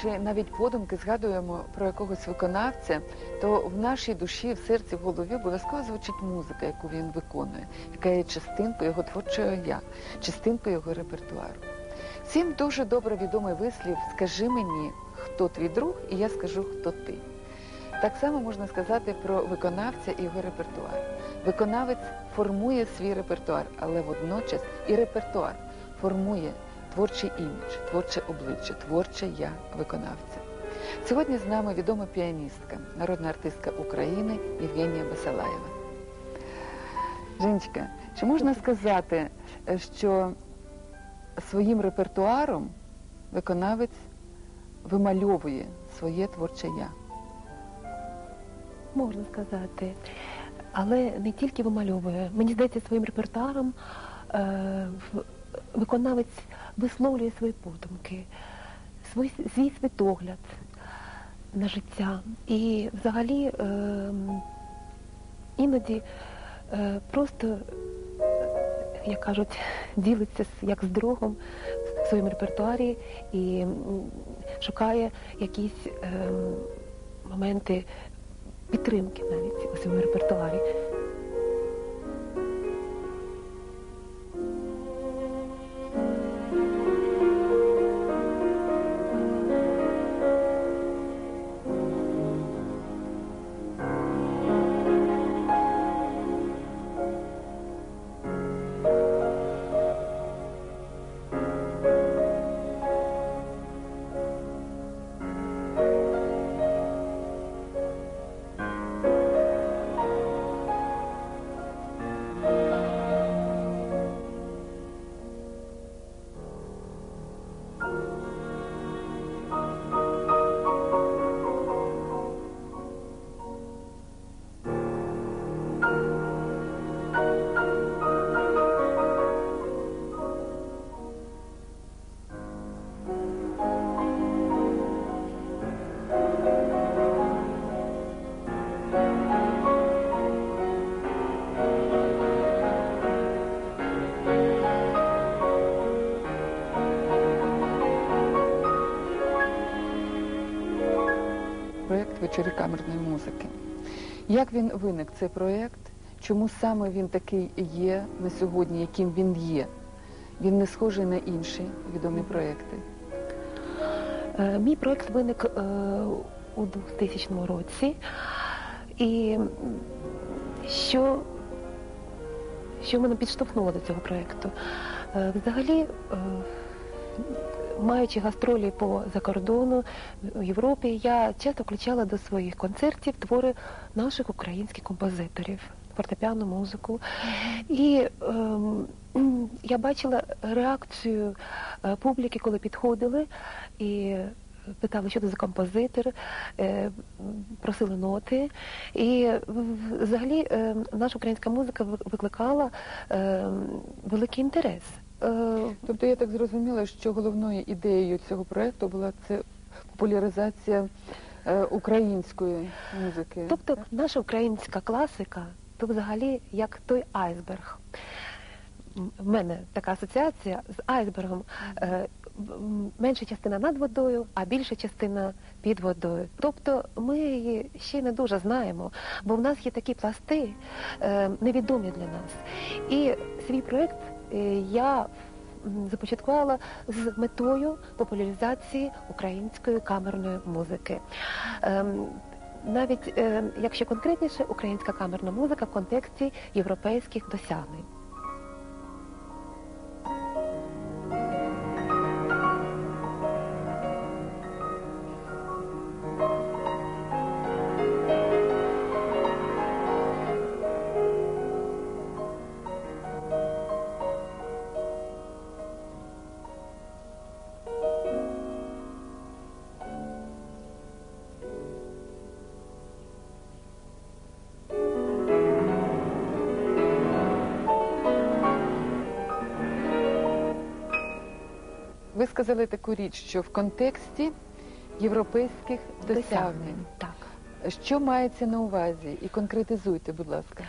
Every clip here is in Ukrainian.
чи навіть подумки згадуємо про якогось виконавця, то в нашій душі, в серці, в голові обов'язково звучить музика, яку він виконує, яка є частинкою його творчого я, частинкою його репертуару. Всім дуже добре відомий вислів Скажи мені, хто твій друг, і я скажу, хто ти. Так само можна сказати про виконавця і його репертуар. Виконавець формує свій репертуар, але водночас і репертуар формує творчий імідж, творче обличчя, творче я виконавця. Сьогодні з нами відома піаністка, народна артистка України Євгенія Басалаєва. Женечка, чи можна сказати, е, що своїм репертуаром виконавець вимальовує своє творче я? Можна сказати. Але не тільки вимальовує. Мені здається, своїм репертуаром е, виконавець висловлює свої подумки, свій, свій світогляд на життя. І взагалі е, іноді е, просто, як кажуть, ділиться як з другом в своєму репертуарі і шукає якісь е, моменти підтримки навіть у своєму репертуарі. Проєкт камерної музики. Як він виник цей проєкт? Чому саме він такий є на сьогодні, яким він є? Він не схожий на інші відомі проєкти. Е, Мій проєкт виник е, у 2000 році. І що, що мене підштовхнуло до цього проєкту? Е, Взагалі, маючи гастролі по закордону в Європі, я часто включала до своїх концертів твори наших українських композиторів, фортепіану, музику. І ем, я бачила реакцію е, публіки, коли підходили і питали, що це за композитор, е, просили ноти. І взагалі е, наша українська музика викликала е, великий інтерес. Е, Тобто я так зрозуміла, що головною ідеєю цього проєкту була це популяризація е, української музики. Тобто наша українська класика то взагалі як той айсберг. В мене така асоціація з айсбергом. Е, Менша частина над водою, а більша частина під водою. Тобто ми її ще не дуже знаємо, бо в нас є такі пласти невідомі для нас. І свій проєкт я започаткувала з метою популяризації української камерної музики. Ем, навіть е, якщо конкретніше, українська камерна музика в контексті європейських досягнень. Сказали таку річ, що в контексті європейських досягнень. Так. Що мається на увазі? І конкретизуйте, будь ласка.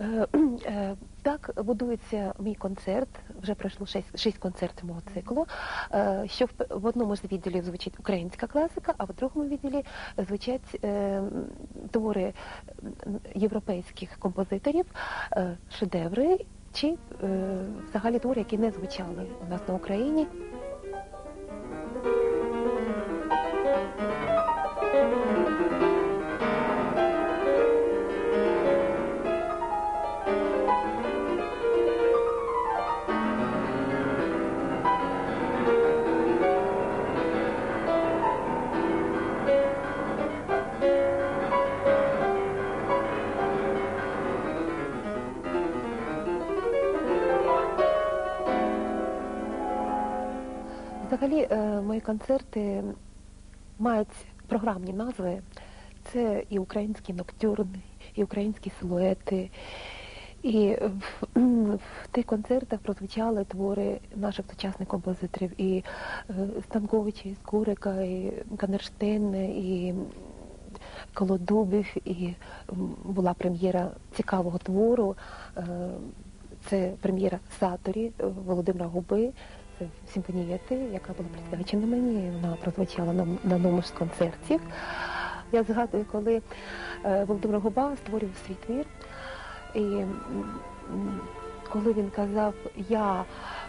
Е, е, Так будується мій концерт. Вже пройшло шість, шість концертів мого циклу. е, Що в, в одному з відділів звучить українська класика, а в другому відділі звучать е, твори європейських композиторів, е, шедеври чи е, взагалі твори, які не звучали у нас на Україні. Мої концерти мають програмні назви. Це і українські ноктюрни, і українські силуети. І в, в тих концертах прозвучали твори наших сучасних композиторів і е, Станковича, і Скурика, і Канерштейна, і Колодубів, і була прем'єра цікавого твору. е, Це прем'єра Саторі Володимира Губи. Симфонієти, яка була присвячена мені. Вона прозвучала на, на одному з концертів. Я згадую, коли е, Володимир Губа створював свій твір, і коли він казав, я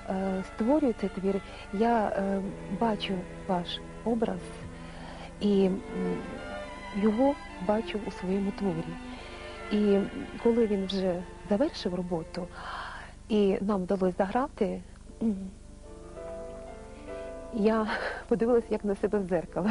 е, створюю цей твір, я е, бачу ваш образ і його бачу у своєму творі. І коли він вже завершив роботу, і нам вдалося заграти, я подивилася як на себе в дзеркало.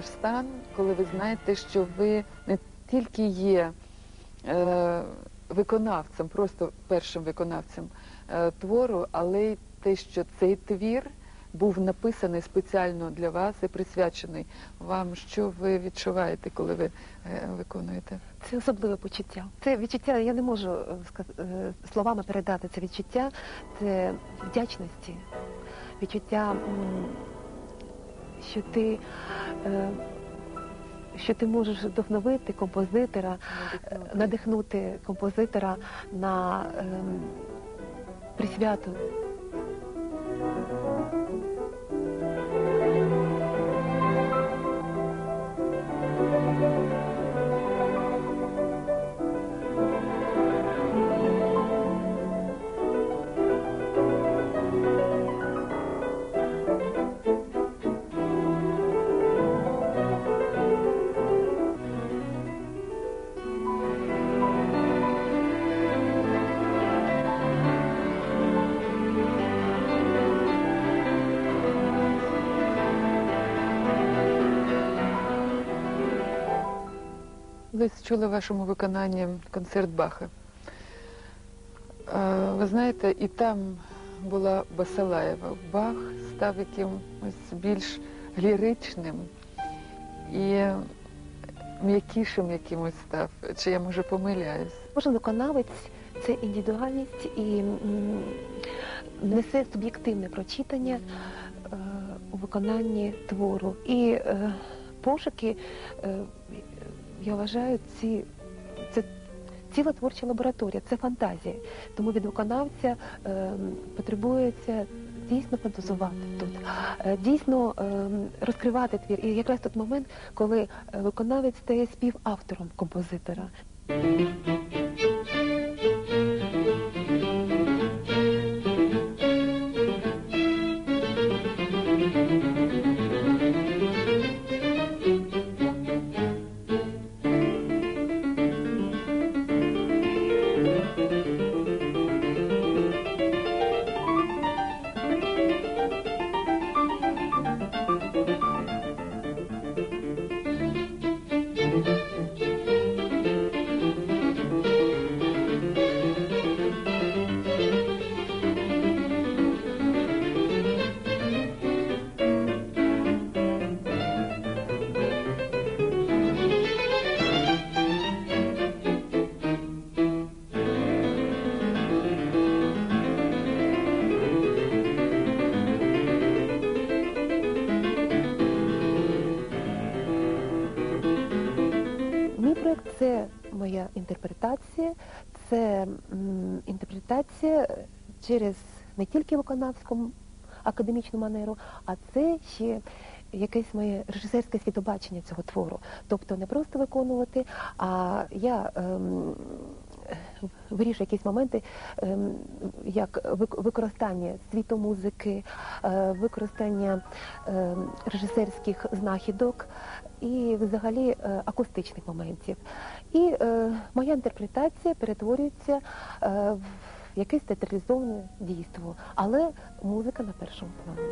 Ваш стан, коли ви знаєте, що ви не тільки є е, виконавцем, просто першим виконавцем е, твору, але й те, що цей твір був написаний спеціально для вас і присвячений вам. Що ви відчуваєте, коли ви е, виконуєте? Це особливе почуття. Це відчуття, я не можу е, е, словами передати це відчуття. Це вдячності, відчуття, м, що ти, е, що ти можеш вдохновити композитора, надихнути композитора на ем, присвяту. Десь чули в вашому виконанні концерт Баха. Ви знаєте, і там була Басалаєва. Бах став якимось більш ліричним і м'якішим якимось став. Чи я може помиляюсь? Кожен виконавець це індивідуальність і несе суб'єктивне прочитання е, у виконанні твору. І е, пошуки, е, я вважаю, ці, це ціла творча лабораторія, це фантазія. Тому від виконавця е, потребується дійсно фантазувати тут, е, дійсно е, розкривати твір. І якраз тут момент, коли е, виконавець стає співавтором композитора. Через не тільки виконавську академічну манеру, а це ще якесь моє режисерське світобачення цього твору. Тобто не просто виконувати, а я ем, вирішую якісь моменти, ем, як використання світу музики, е, використання ем, режисерських знахідок і взагалі е, акустичних моментів. І е, моя інтерпретація перетворюється в якесь театралізоване дійство, але музика на першому плані.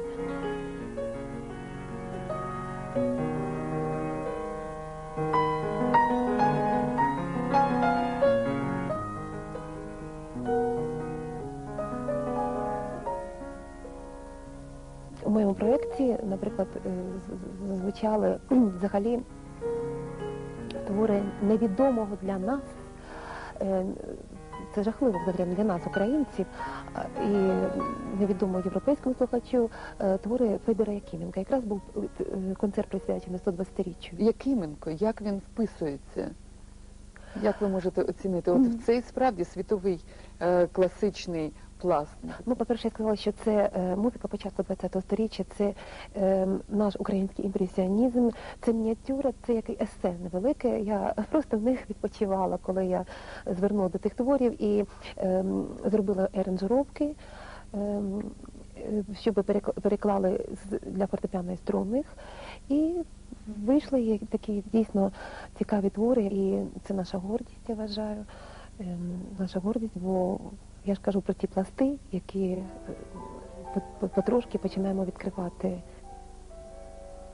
У моєму проєкті, наприклад, е, зазвучали взагалі твори невідомого для нас. Це жахливо взагалі для нас, українців, і невідомо європейському слухачу е, твори Федора Якименка. Якраз був е, концерт присвячений 120-річчю. Якименко, як він вписується? Як ви можете оцінити? От в цей справді світовий е, класичний пласт. Ну, по-перше, я сказала, що це е, музика початку ХХ століття, це е, наш український імпресіонізм, це мініатюра, це який есе невелике. Я просто в них відпочивала, коли я звернула до тих творів і е, зробила аранжировки, е, щоб переклали для фортепіано і струнних. І вийшли такі дійсно цікаві твори, і це наша гордість, я вважаю. Ем, Наша гордість, бо я ж кажу про ті пласти, які е, по- по- потрошки починаємо відкривати.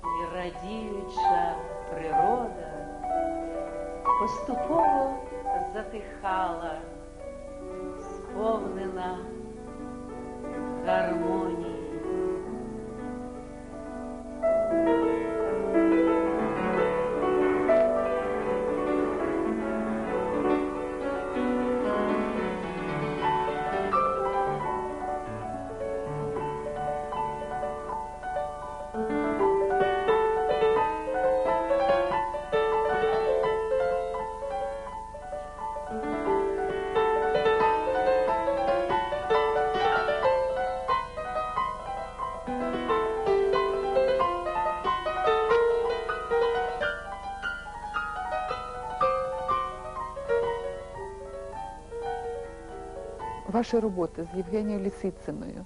І радіюча природа поступово затихала, сповнена гармонії. Ваша робота з Євгенією Лісициною.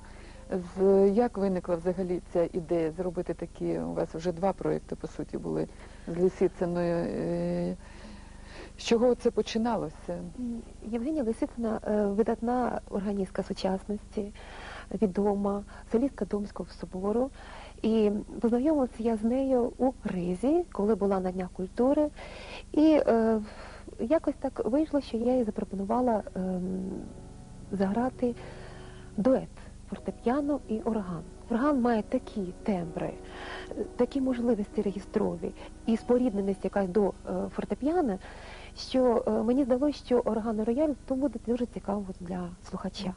З як виникла взагалі ця ідея зробити такі? У вас вже два проекти по суті були з Лісициною. Е, З чого це починалося? Євгенія Лисицина е, видатна органістка сучасності, відома, солістка Домського собору. І познайомилася я з нею у Ризі, коли була на Днях культури. І е, якось так вийшло, що я їй запропонувала ем, заграти дует фортепіано і орган. Орган має такі тембри, такі можливості реєстрові і спорідненість якась до е, фортепіано, що е, мені здалося, що орган рояль то буде дуже цікаво для слухача.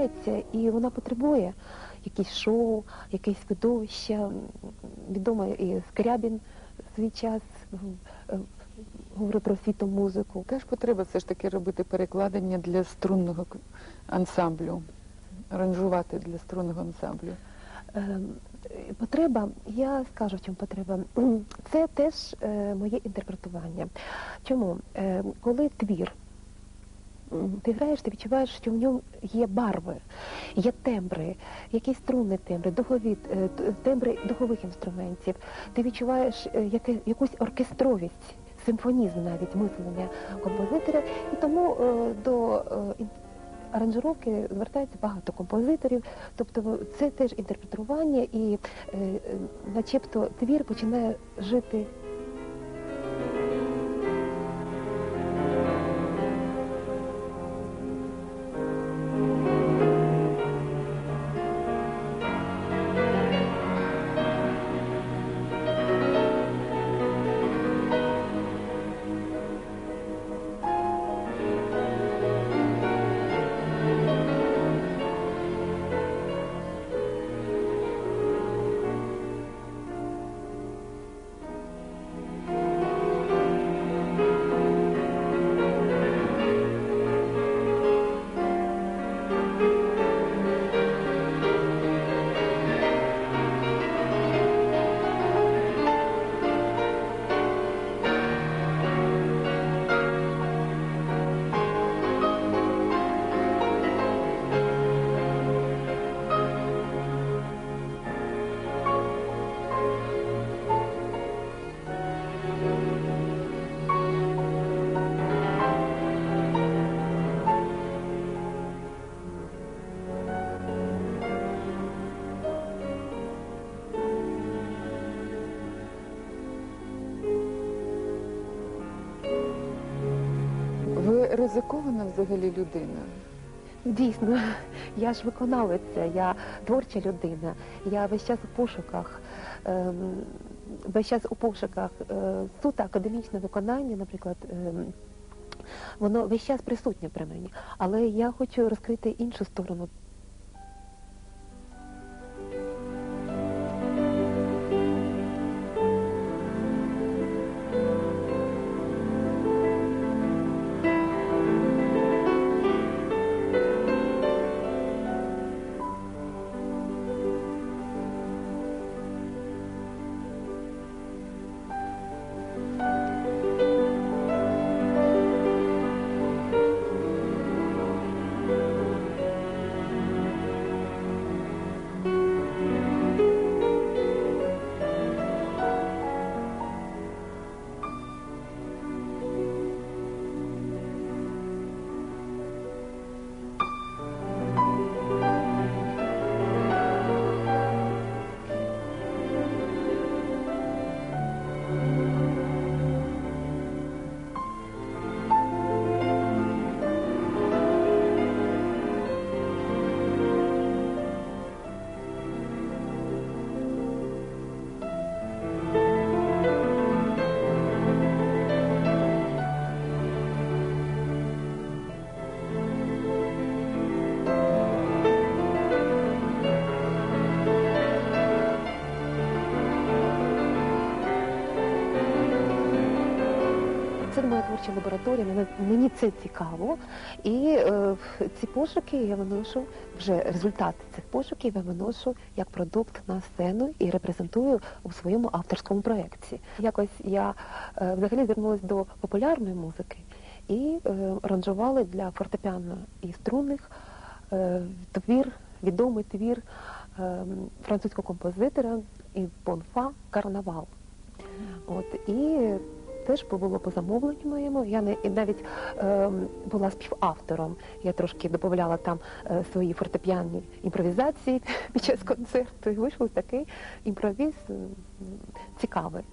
Розвивається і вона потребує якісь шоу, якесь видовище. Відомо і Скрябін свій час м, е, говорив про світу музику. Яка ж потреба все ж таки робити перекладення для струнного ансамблю, аранжувати для струнного ансамблю? Ем, е, Потреба, я скажу, в чому потреба. Це теж е, моє інтерпретування. Чому? Е, коли твір, ти граєш, ти відчуваєш, що в ньому є барви, є тембри, якісь струнні тембри, духові, е, тембри духових інструментів. Ти відчуваєш е, яке, якусь оркестровість, симфонізм навіть мислення композитора. І тому е, до аранжировки звертається багато композиторів, тобто це теж інтерпретування і е, начебто твір починає жити. Взагалі людина? Дійсно, я ж виконавиця, я творча людина, я весь час у пошуках. ем, Весь час у пошуках е, суто академічне виконання, наприклад, ем, воно весь час присутнє при мені. Але я хочу розкрити іншу сторону творча лабораторія, мені це цікаво. І е, ці пошуки я виношу, вже результати цих пошуків я виношу як продукт на сцену і репрезентую у своєму авторському проєкті. Якось я е, взагалі звернулася до популярної музики і е, аранжували для фортепіано і струнних е, твір, відомий твір е, французького композитора і Бонфа Карнавал. От і теж було по замовленню моєму. Я не навіть е, була співавтором. Я трошки додавала там е, свої фортепіанні імпровізації під час концерту. І вийшов такий імпровіз е, цікавий.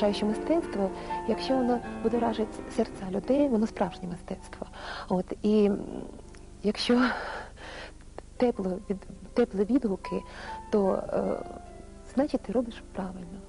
Вважаю, що мистецтво, якщо воно будоражить серця людей, воно справжнє мистецтво. От і якщо тепло від теплі відгуки, то е, значить ти робиш правильно.